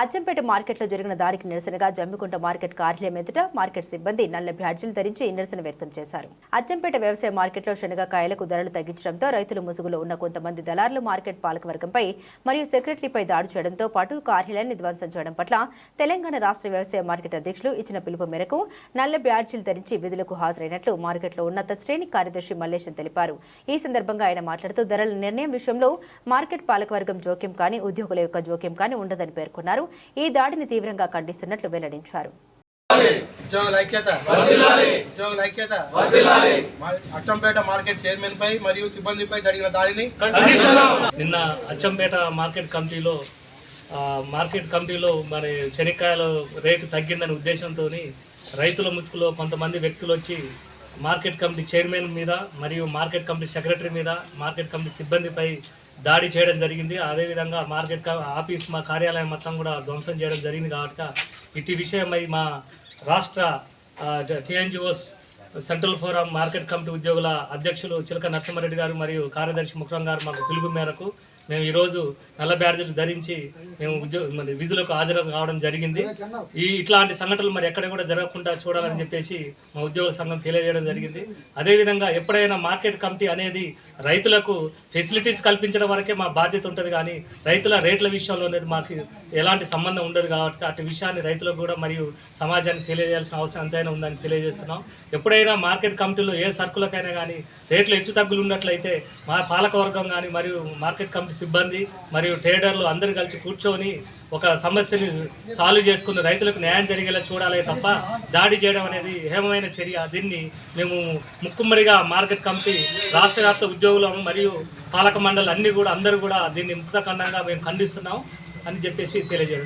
అచ్చంపేట మార్కెట్లో జరిగిన దాడికి నిరసనగా జమ్మికుంట మార్కెట్ కార్యాలయం ఎదుట మార్కెట్ సిబ్బంది నల్ల బ్యాడ్జీలు ధరించి నిరసన వ్యక్తం చేశారు. అచ్చంపేట వ్యవసాయ మార్కెట్లో శనగకాయలకు ధరలు తగ్గించడంతో రైతులు ముసుగులో ఉన్న కొంతమంది దళారులు మార్కెట్ పాలకవర్గంపై మరియు సెక్రటరీపై దాడి చేయడంతో పాటు కార్యాలయాన్ని ధ్వంసం చేయడం పట్ల తెలంగాణ రాష్ట్ర వ్యవసాయ మార్కెట్ అధ్యక్షులు ఇచ్చిన పిలుపు మేరకు నల్ల బ్యాడ్జీలు ధరించి విధులకు హాజరైనట్లు మార్కెట్లో ఉన్నత శ్రేణి కార్యదర్శి మల్లేశం తెలిపారు. ఈ సందర్భంగా ఆయన మాట్లాడుతూ ధరల నిర్ణయం విషయంలో మార్కెట్ పాలకవర్గం జోక్యం కానీ ఉద్యోగుల యొక్క జోక్యం కానీ ఉండదని పేర్కొన్నారు. ఈ దాడిని తీవ్రంగా ఖండిస్తున్నట్లు వెల్లడించారు. ఉద్యోగుల ఐక్యత ఉద్యోగుల ఐక్యత మా- అచ్చంపేట మార్కెట్ చైర్మన్ పై మరియు సిబ్బందిపై జరిగిన దాడిని నిన్న అచ్చంపేట మార్కెట్ కమిటీలో ఆ, మార్కెట్ కమిటీలో మరి శనక్కాయల రేటు తగ్గిందనే ఉద్దేశంతో రైతుల ముసుగులో కొంతమంది వ్యక్తులు వచ్చి మార్కెట్ కమిటీ చైర్మన్ మీద మరియు మార్కెట్ కమిటీ సెక్రటరీ మీద మార్కెట్ కమిటీ సిబ్బందిపై దాడి చేయడం జరిగింది. అదేవిధంగా మార్కెట్ ఆఫీస్ మా కార్యాలయం మొత్తం కూడా ధ్వంసం చేయడం జరిగింది కాబట్టి ఇటు విషయమై మా రాష్ట్ర TNGOs central forum market committee ఉద్యోగుల అధ్యక్షులు చిలక నరసింహారెడ్డి గారు మరియు కార్యదర్శి ముఖ్యం గారు మాకు పిలుపు మేరకు మేము ఈరోజు నల్ల బ్యాడ్జీలు ధరించి మేము ఉద్యోగ విధులకు హాజరు కావడం జరిగింది. ఈ ఇట్లాంటి సంఘటనలు మరి ఎక్కడ కూడా జరగకుండా చూడాలని చెప్పేసి మా ఉద్యోగ సంఘం తెలియజేయడం జరిగింది. అదేవిధంగా ఎప్పుడైనా మార్కెట్ కమిటీ అనేది రైతులకు ఫెసిలిటీస్ కల్పించడం వరకే మా బాధ్యత ఉంటుంది కానీ రైతుల రేట్ల విషయంలో అనేది మాకు ఎలాంటి సంబంధం ఉండదు కాబట్టి అటు విషయాన్ని రైతులకు కూడా మరియు సమాజానికి తెలియజేయాల్సిన అవసరం ఎంతైనా ఉందని తెలియజేస్తున్నాం. ఎప్పుడైనా మార్కెట్ కమిటీలో ఏ సరుకులకైనా కానీ రేట్లు హెచ్చు తగ్గులు ఉన్నట్లయితే మా పాలకవర్గం కానీ మరియు మార్కెట్ కమిటీ సిబ్బంది మరియు ట్రేడర్లు అందరూ కలిసి కూర్చొని ఒక సమస్యని సాల్వ్ చేసుకుని రైతులకు న్యాయం జరిగేలా చూడాలి తప్ప దాడి చేయడం అనేది హేమమైన చర్య. దీన్ని మేము ముక్కుమ్మడిగా మార్కెట్ కమిటీ రాష్ట్ర వ్యాప్త ఉద్యోగులు మరియు పాలక మండలి అన్ని కూడా అందరూ కూడా దీన్ని ముక్త ఖండంగా మేము ఖండిస్తున్నాం అని చెప్పేసి తెలియజేయడం